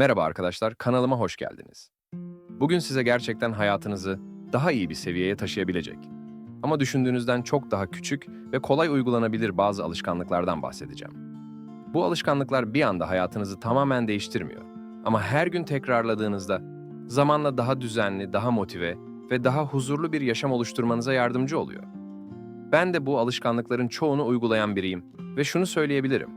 Merhaba arkadaşlar, kanalıma hoş geldiniz. Bugün size gerçekten hayatınızı daha iyi bir seviyeye taşıyabilecek ama düşündüğünüzden çok daha küçük ve kolay uygulanabilir bazı alışkanlıklardan bahsedeceğim. Bu alışkanlıklar bir anda hayatınızı tamamen değiştirmiyor ama her gün tekrarladığınızda zamanla daha düzenli, daha motive ve daha huzurlu bir yaşam oluşturmanıza yardımcı oluyor. Ben de bu alışkanlıkların çoğunu uygulayan biriyim ve şunu söyleyebilirim.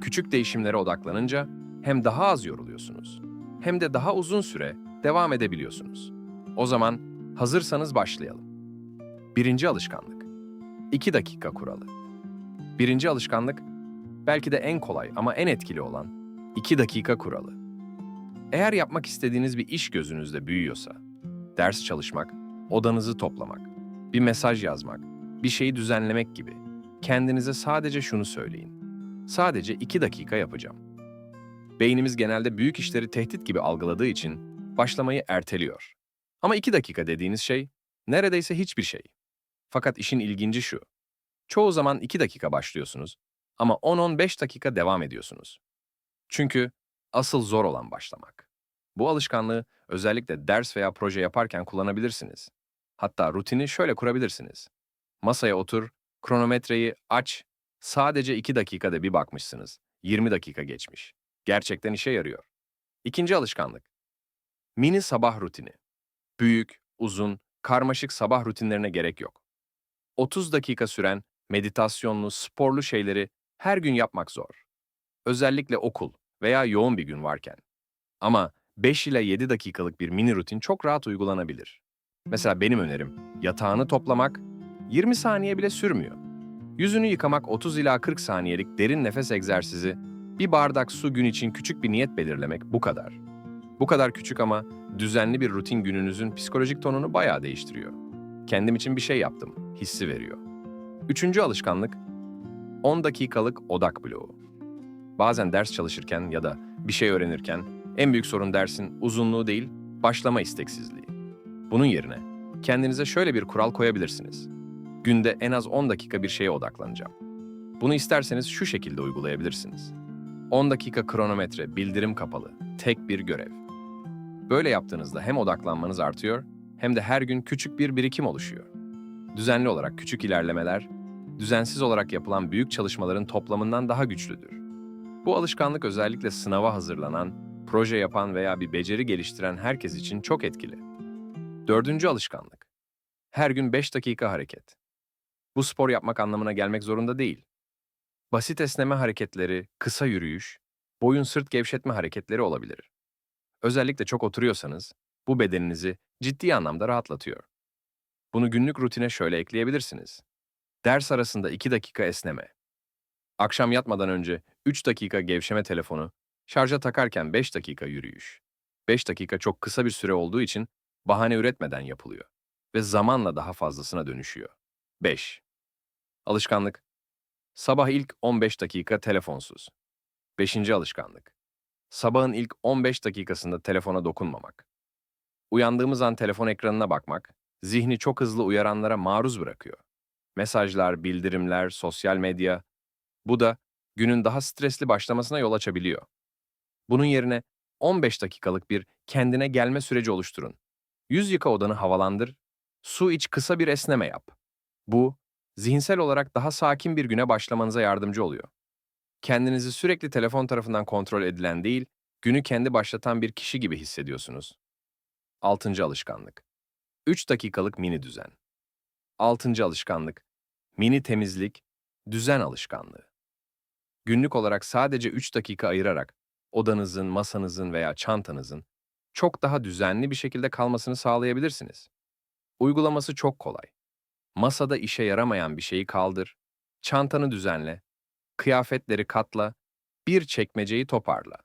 Küçük değişimlere odaklanınca hem daha az yoruluyorsunuz hem de daha uzun süre devam edebiliyorsunuz. O zaman hazırsanız başlayalım. Birinci alışkanlık. 2 dakika kuralı. Birinci alışkanlık belki de en kolay ama en etkili olan 2 dakika kuralı. Eğer yapmak istediğiniz bir iş gözünüzde büyüyorsa, ders çalışmak, odanızı toplamak, bir mesaj yazmak, bir şeyi düzenlemek gibi kendinize sadece şunu söyleyin. Sadece 2 dakika yapacağım. Beynimiz genelde büyük işleri tehdit gibi algıladığı için başlamayı erteliyor. Ama 2 dakika dediğiniz şey neredeyse hiçbir şey. Fakat işin ilginci şu. Çoğu zaman 2 dakika başlıyorsunuz ama 10-15 dakika devam ediyorsunuz. Çünkü asıl zor olan başlamak. Bu alışkanlığı özellikle ders veya proje yaparken kullanabilirsiniz. Hatta rutini şöyle kurabilirsiniz. Masaya otur, kronometreyi aç, sadece 2 dakikada bir bakmışsınız. 20 dakika geçmiş. Gerçekten işe yarıyor. İkinci alışkanlık. Mini sabah rutini. Büyük, uzun, karmaşık sabah rutinlerine gerek yok. 30 dakika süren meditasyonlu, sporlu şeyleri her gün yapmak zor. Özellikle okul veya yoğun bir gün varken. Ama 5 ile 7 dakikalık bir mini rutin çok rahat uygulanabilir. Mesela benim önerim yatağını toplamak 20 saniye bile sürmüyor. Yüzünü yıkamak 30 ila 40 saniyelik derin nefes egzersizi, bir bardak su gün için küçük bir niyet belirlemek bu kadar. Bu kadar küçük ama düzenli bir rutin gününüzün psikolojik tonunu bayağı değiştiriyor. Kendim için bir şey yaptım, hissi veriyor. Üçüncü alışkanlık, 10 dakikalık odak bloğu. Bazen ders çalışırken ya da bir şey öğrenirken en büyük sorun dersin uzunluğu değil, başlama isteksizliği. Bunun yerine kendinize şöyle bir kural koyabilirsiniz. Günde en az 10 dakika bir şeye odaklanacağım. Bunu isterseniz şu şekilde uygulayabilirsiniz. 10 dakika kronometre, bildirim kapalı, tek bir görev. Böyle yaptığınızda hem odaklanmanız artıyor hem de her gün küçük bir birikim oluşuyor. Düzenli olarak küçük ilerlemeler, düzensiz olarak yapılan büyük çalışmaların toplamından daha güçlüdür. Bu alışkanlık özellikle sınava hazırlanan, proje yapan veya bir beceri geliştiren herkes için çok etkili. Dördüncü alışkanlık. Her gün 5 dakika hareket. Bu spor yapmak anlamına gelmek zorunda değil. Basit esneme hareketleri, kısa yürüyüş, boyun sırt gevşetme hareketleri olabilir. Özellikle çok oturuyorsanız bu bedeninizi ciddi anlamda rahatlatıyor. Bunu günlük rutine şöyle ekleyebilirsiniz. Ders arasında 2 dakika esneme. Akşam yatmadan önce 3 dakika gevşeme telefonu, şarja takarken 5 dakika yürüyüş. 5 dakika çok kısa bir süre olduğu için bahane üretmeden yapılıyor ve zamanla daha fazlasına dönüşüyor. 5. Alışkanlık. Sabah ilk 15 dakika telefonsuz. 5. alışkanlık. Sabahın ilk 15 dakikasında telefona dokunmamak. Uyandığımız an telefon ekranına bakmak, zihni çok hızlı uyaranlara maruz bırakıyor. Mesajlar, bildirimler, sosyal medya. Bu da günün daha stresli başlamasına yol açabiliyor. Bunun yerine 15 dakikalık bir kendine gelme süreci oluşturun. Yüz yıka odanı havalandır, su iç kısa bir esneme yap. Bu, zihinsel olarak daha sakin bir güne başlamanıza yardımcı oluyor. Kendinizi sürekli telefon tarafından kontrol edilen değil, günü kendi başlatan bir kişi gibi hissediyorsunuz. Altıncı alışkanlık. 3 dakikalık mini düzen. Altıncı alışkanlık. Mini temizlik, düzen alışkanlığı. Günlük olarak sadece 3 dakika ayırarak odanızın, masanızın veya çantanızın çok daha düzenli bir şekilde kalmasını sağlayabilirsiniz. Uygulaması çok kolay. Masada işe yaramayan bir şeyi kaldır, çantanı düzenle, kıyafetleri katla, bir çekmeceyi toparla.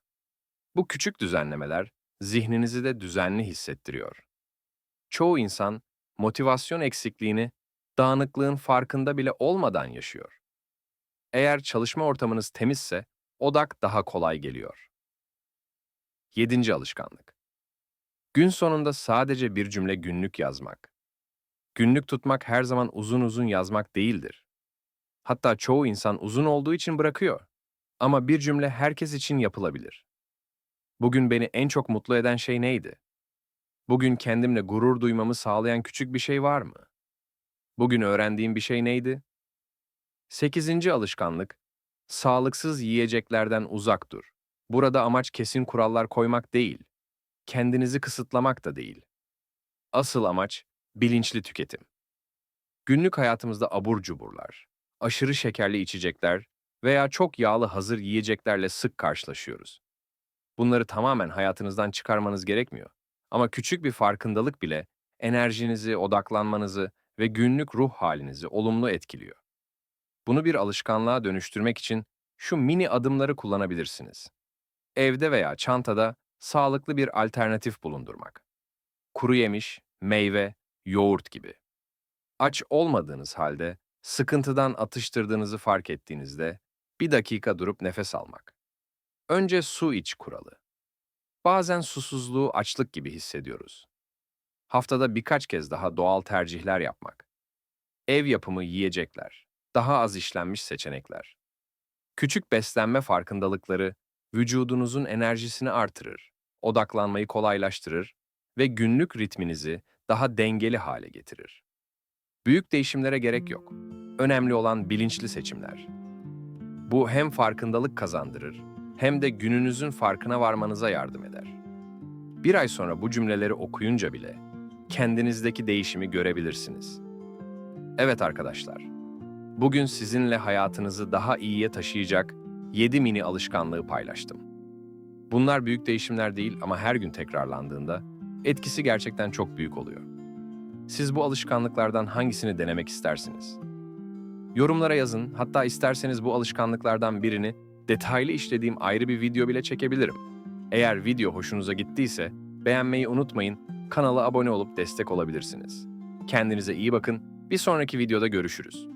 Bu küçük düzenlemeler zihninizi de düzenli hissettiriyor. Çoğu insan motivasyon eksikliğini dağınıklığın farkında bile olmadan yaşıyor. Eğer çalışma ortamınız temizse odak daha kolay geliyor. Yedinci alışkanlık. Gün sonunda sadece bir cümle günlük yazmak. Günlük tutmak her zaman uzun uzun yazmak değildir. Hatta çoğu insan uzun olduğu için bırakıyor. Ama bir cümle herkes için yapılabilir. Bugün beni en çok mutlu eden şey neydi? Bugün kendimle gurur duymamı sağlayan küçük bir şey var mı? Bugün öğrendiğim bir şey neydi? Sekizinci alışkanlık, sağlıksız yiyeceklerden uzak dur. Burada amaç kesin kurallar koymak değil, kendinizi kısıtlamak da değil. Asıl amaç bilinçli tüketim. Günlük hayatımızda abur cuburlar, aşırı şekerli içecekler veya çok yağlı hazır yiyeceklerle sık karşılaşıyoruz. Bunları tamamen hayatınızdan çıkarmanız gerekmiyor. Ama küçük bir farkındalık bile enerjinizi, odaklanmanızı ve günlük ruh halinizi olumlu etkiliyor. Bunu bir alışkanlığa dönüştürmek için şu mini adımları kullanabilirsiniz. Evde veya çantada sağlıklı bir alternatif bulundurmak. Kuru yemiş, meyve, yoğurt gibi. Aç olmadığınız halde sıkıntıdan atıştırdığınızı fark ettiğinizde bir dakika durup nefes almak. Önce su iç kuralı. Bazen susuzluğu açlık gibi hissediyoruz. Haftada birkaç kez daha doğal tercihler yapmak. Ev yapımı yiyecekler, daha az işlenmiş seçenekler. Küçük beslenme farkındalıkları vücudunuzun enerjisini artırır, odaklanmayı kolaylaştırır ve günlük ritminizi daha dengeli hale getirir. Büyük değişimlere gerek yok. Önemli olan bilinçli seçimler. Bu hem farkındalık kazandırır hem de gününüzün farkına varmanıza yardım eder. Bir ay sonra bu cümleleri okuyunca bile kendinizdeki değişimi görebilirsiniz. Evet arkadaşlar, bugün sizinle hayatınızı daha iyiye taşıyacak 7 mini alışkanlığı paylaştım. Bunlar büyük değişimler değil ama her gün tekrarlandığında etkisi gerçekten çok büyük oluyor. Siz bu alışkanlıklardan hangisini denemek istersiniz? Yorumlara yazın, hatta isterseniz bu alışkanlıklardan birini detaylı işlediğim ayrı bir video bile çekebilirim. Eğer video hoşunuza gittiyse beğenmeyi unutmayın, kanala abone olup destek olabilirsiniz. Kendinize iyi bakın, bir sonraki videoda görüşürüz.